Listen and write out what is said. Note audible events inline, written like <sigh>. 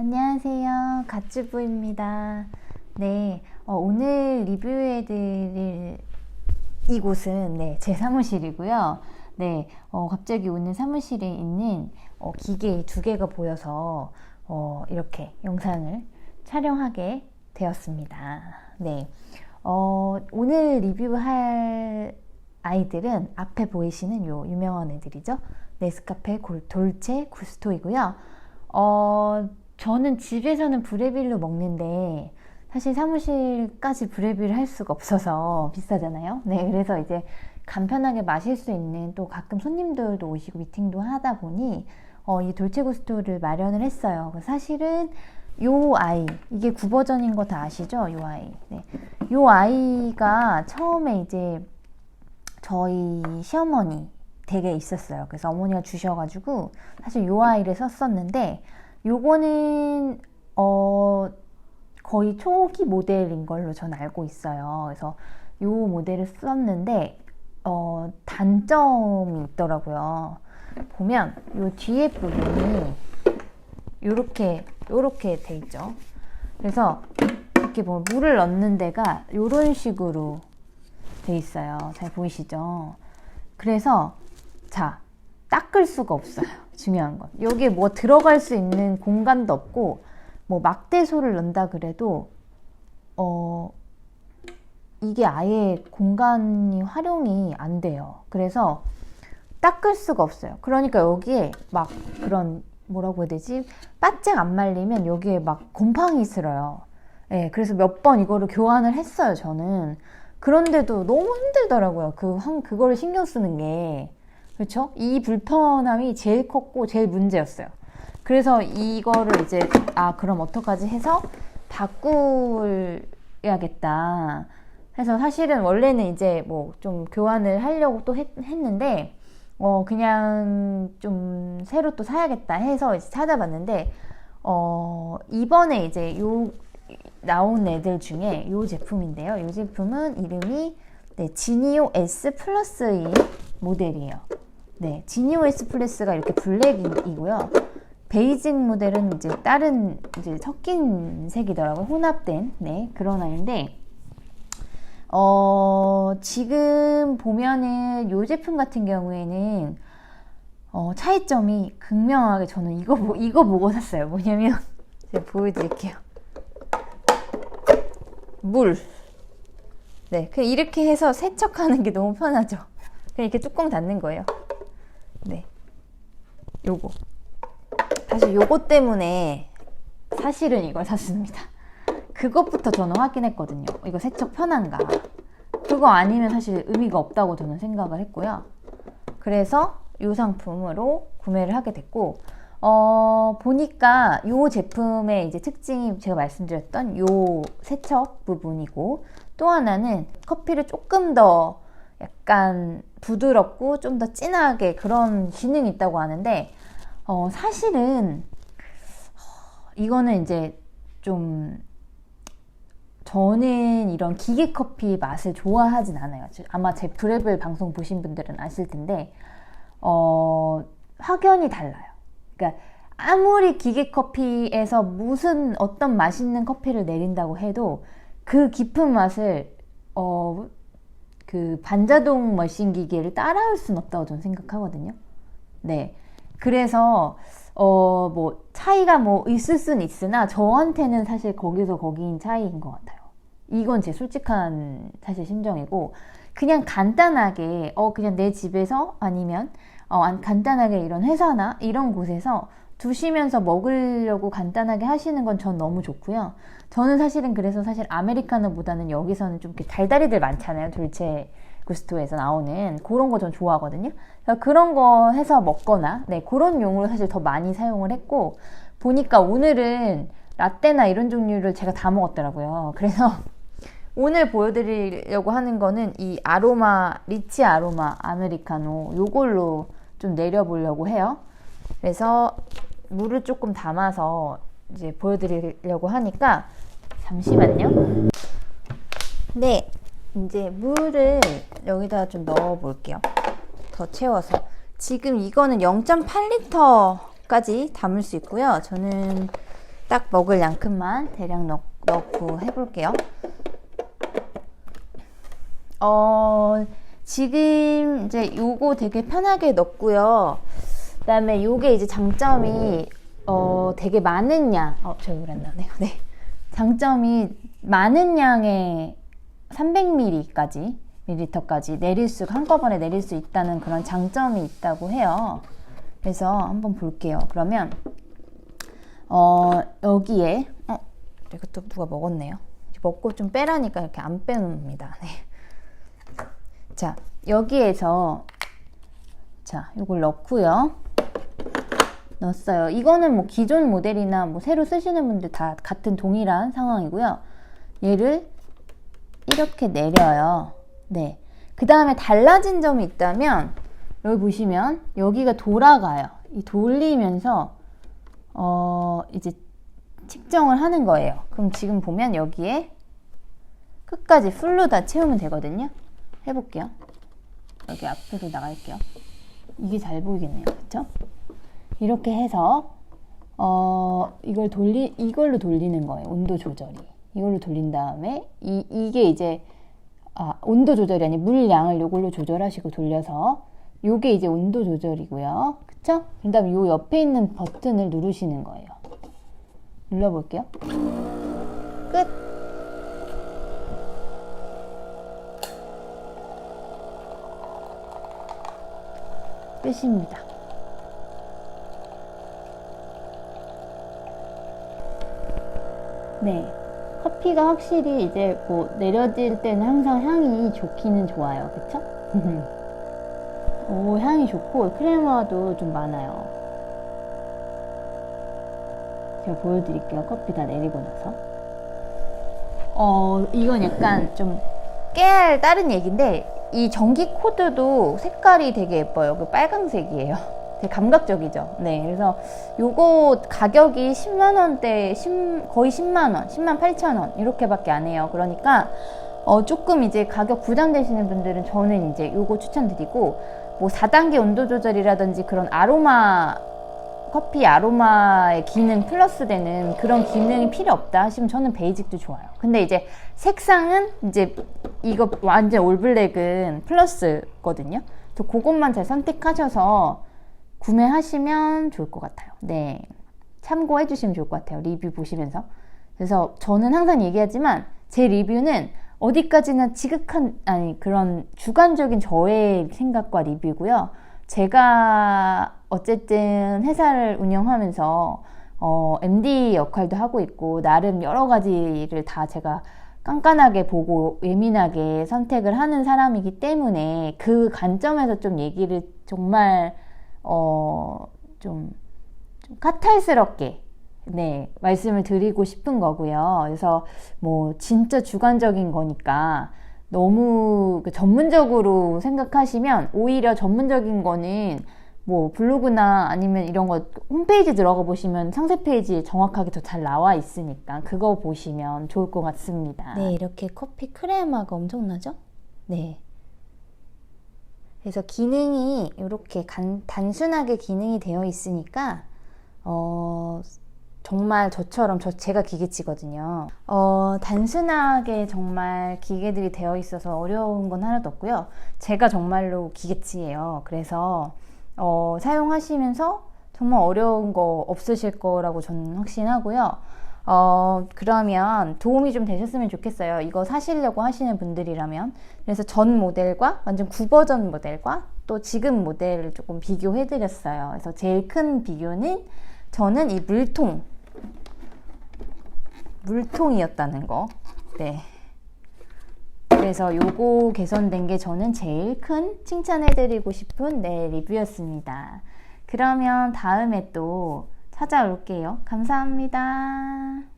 안녕하세요. 갓주부입니다. 네, 어, 오늘 리뷰해드릴 이곳은 네, 제 사무실이고요. 네, 어, 갑자기 오늘 사무실에 있는 어, 기계 두 개가 보여서 어, 이렇게 영상을 촬영하게 되었습니다. 네, 어, 오늘 리뷰할 아이들은 앞에 보이시는 요 유명한 애들이죠. 네스카페 골, 돌체 구스토이고요. 어, 저는 집에서는 브레빌로 먹는데 사실 사무실까지 브레빌을 할 수가 없어서 <laughs> 비싸잖아요. 네, 그래서 이제 간편하게 마실 수 있는 또 가끔 손님들도 오시고 미팅도 하다 보니 어, 이 돌체 구스토를 마련을 했어요. 사실은 요 아이 이게 구버전인 거 다 아시죠? 요 아이. 네. 요 아이가 처음에 이제 저희 시어머니 댁에 있었어요. 그래서 어머니가 주셔가지고 사실 요 아이를 썼었는데 요거는 어 거의 초기 모델인 걸로 전 알고 있어요. 그래서 요 모델을 썼는데 어 단점이 있더라고요. 보면 요 뒤에 부분이 요렇게 요렇게 돼 있죠. 그래서 이렇게 뭐 물을 넣는 데가 요런 식으로 돼 있어요. 잘 보이시죠? 그래서 자 닦을 수가 없어요. 중요한 건 여기에 뭐 들어갈 수 있는 공간도 없고 뭐 막대소를 넣는다 그래도 어 이게 아예 공간이 활용이 안 돼요. 그래서 닦을 수가 없어요. 그러니까 여기에 막 그런 뭐라고 해야 되지? 바짝 안 말리면 여기에 막 곰팡이 슬어요. 예, 네, 그래서 몇 번 이거를 교환을 했어요, 저는. 그런데도 너무 힘들더라고요. 그, 한, 그거를 신경 쓰는 게. 그렇죠? 이 불편함이 제일 컸고 제일 문제였어요. 그래서 이거를 이제 아 그럼 어떡하지 해서 바꾸야겠다. 해서 사실은 원래는 이제 뭐 좀 교환을 하려고 또 했, 했는데 어 그냥 좀 새로 또 사야겠다 해서 이제 찾아봤는데 어 이번에 이제 요 나온 애들 중에 요 제품인데요. 요 제품은 이름이 네, 지니오 S 플러스인 모델이에요. 네, 지니오 S 플러스가 이렇게 블랙이고요. 베이직 모델은 이제 다른 이제 섞인 색이더라고요. 혼합된 네 그런 아이인데 어 지금 보면은 이 제품 같은 경우에는 어, 차이점이 극명하게 저는 이거 보, 이거 보고 샀어요. 뭐냐면 <laughs> 제가 보여드릴게요. 물. 네, 그냥 이렇게 해서 세척하는 게 너무 편하죠. 그냥 이렇게 뚜껑 닫는 거예요. 네, 요거. 사실 요거 때문에 사실은 이걸 샀습니다. 그것부터 저는 확인했거든요. 이거 세척 편한가. 그거 아니면 사실 의미가 없다고 저는 생각을 했고요. 그래서 이 상품으로 구매를 하게 됐고, 어, 보니까 이 제품의 이제 특징이 제가 말씀드렸던 이 세척 부분이고, 또 하나는 커피를 조금 더 약간 부드럽고 좀 더 진하게 그런 기능이 있다고 하는데, 어, 사실은, 이거는 이제 좀, 저는 이런 기계 커피 맛을 좋아하진 않아요. 아마 제 브레블 방송 보신 분들은 아실 텐데, 어, 확연히 달라요. 그러니까, 아무리 기계 커피에서 무슨 어떤 맛있는 커피를 내린다고 해도 그 깊은 맛을, 어, 그 반자동 머신 기계를 따라올 수는 없다고 저는 생각하거든요. 네. 그래서 어 뭐 차이가 뭐 있을 수는 있으나 저한테는 사실 거기서 거기인 차이인 것 같아요. 이건 제 솔직한 사실 심정이고 그냥 간단하게 어 그냥 내 집에서 아니면 어 간단하게 이런 회사나 이런 곳에서 두시면서 먹으려고 간단하게 하시는 건 전 너무 좋고요. 저는 사실은 그래서 사실 아메리카노보다는 여기서는 좀 달달이들 많잖아요. 돌체 구스토에서 나오는 그런 거 전 좋아하거든요. 그런 거 해서 먹거나 네 그런 용으로 사실 더 많이 사용을 했고 보니까 오늘은 라떼나 이런 종류를 제가 다 먹었더라고요. 그래서 오늘 보여드리려고 하는 거는 이 아로마 리치 아로마 아메리카노 요걸로 좀 내려보려고 해요. 그래서 물을 조금 담아서 이제 보여드리려고 하니까 잠시만요. 네, 이제 물을 여기다 좀 넣어 볼게요. 더 채워서. 지금 이거는 0.8리터까지 담을 수 있고요. 저는 딱 먹을 양큼만 대략 넣, 넣고 해볼게요. 어, 지금 이제 요거 되게 편하게 넣고요. 그다음에 요게 이제 장점이 어 되게 많은 양. 어, 저기 그랬나네요. 네. 장점이 많은 양의 300ml까지 밀리터까지 내릴 수 한꺼번에 내릴 수 있다는 그런 장점이 있다고 해요. 그래서 한번 볼게요. 그러면 어 여기에 어 이것도 누가 먹었네요. 먹고 좀 빼라니까 이렇게 안 빼놓습니다. 네. 자, 여기에서 자, 이걸 넣고요. 넣었어요. 이거는 뭐 기존 모델이나 뭐 새로 쓰시는 분들 다 같은 동일한 상황이고요. 얘를 이렇게 내려요. 네. 그 다음에 달라진 점이 있다면 여기 보시면 여기가 돌아가요. 이 돌리면서 어 이제 측정을 하는 거예요. 그럼 지금 보면 여기에 끝까지 풀로 다 채우면 되거든요. 해볼게요. 여기 앞으로 나갈게요. 이게 잘 보이겠네요. 그쵸? 이렇게 해서, 어, 이걸 돌리, 이걸로 돌리는 거예요. 온도 조절이. 이걸로 돌린 다음에, 이, 이게 이제, 아, 온도 조절이 아니 물량을 이걸로 조절하시고 돌려서, 요게 이제 온도 조절이고요. 그쵸? 그 다음에 요 옆에 있는 버튼을 누르시는 거예요. 눌러볼게요. 끝입니다. 네. 커피가 확실히 이제 뭐 내려질 때는 항상 향이 좋기는 좋아요. 그쵸? <laughs> 오, 향이 좋고 크레마도 좀 많아요. 제가 보여드릴게요. 커피 다 내리고 나서. 어, 이건 약간 좀 깨알 다른 얘기인데 이 전기 코드도 색깔이 되게 예뻐요. 그 빨강색이에요. <laughs> 되게 감각적이죠. 네. 그래서 요거 가격이 10만 원대, 10, 거의 10만 원, 10만 8천 원 이렇게밖에 안 해요. 그러니까 어, 조금 이제 가격 부담되시는 분들은 저는 이제 요거 추천드리고 뭐 4단계 온도 조절이라든지 그런 아로마 커피 아로마의 기능 플러스 되는 그런 기능이 필요 없다 하시면 저는 베이직도 좋아요. 근데 이제 색상은 이제 이거 완전 올블랙은 플러스거든요. 또 그것만 잘 선택하셔서 구매하시면 좋을 것 같아요. 네. 참고해 주시면 좋을 것 같아요. 리뷰 보시면서. 그래서 저는 항상 얘기하지만 제 리뷰는 어디까지나 지극한, 아니, 그런 주관적인 저의 생각과 리뷰고요. 제가 어쨌든 회사를 운영하면서 어, MD 역할도 하고 있고 나름 여러 가지를 다 제가 깐깐하게 보고 예민하게 선택을 하는 사람이기 때문에 그 관점에서 좀 얘기를 정말 어, 좀, 좀 카탈스럽게 네, 말씀을 드리고 싶은 거고요. 그래서 뭐 진짜 주관적인 거니까 너무 그 전문적으로 생각하시면 오히려 전문적인 거는 뭐 블로그나 아니면 이런 거 홈페이지 들어가 보시면 상세 페이지에 정확하게 더 잘 나와 있으니까 그거 보시면 좋을 것 같습니다. 네, 이렇게 커피 크레마가 엄청나죠? 네. 그래서 기능이 이렇게 간, 단순하게 기능이 되어 있으니까 어, 정말 저처럼 저 제가 기계치거든요. 어, 단순하게 정말 기계들이 되어 있어서 어려운 건 하나도 없고요. 제가 정말로 기계치예요. 그래서 어, 사용하시면서 정말 어려운 거 없으실 거라고 저는 확신하고요. 어, 그러면 도움이 좀 되셨으면 좋겠어요. 이거 사시려고 하시는 분들이라면. 그래서 전 모델과 완전 구버전 모델과 또 지금 모델을 조금 비교해 드렸어요. 그래서 제일 큰 비교는 저는 이 물통 물통이었다는 거. 네. 그래서 요거 개선된 게 저는 제일 큰 칭찬해드리고 싶은 네, 리뷰였습니다. 그러면 다음에 또 찾아올게요. 감사합니다.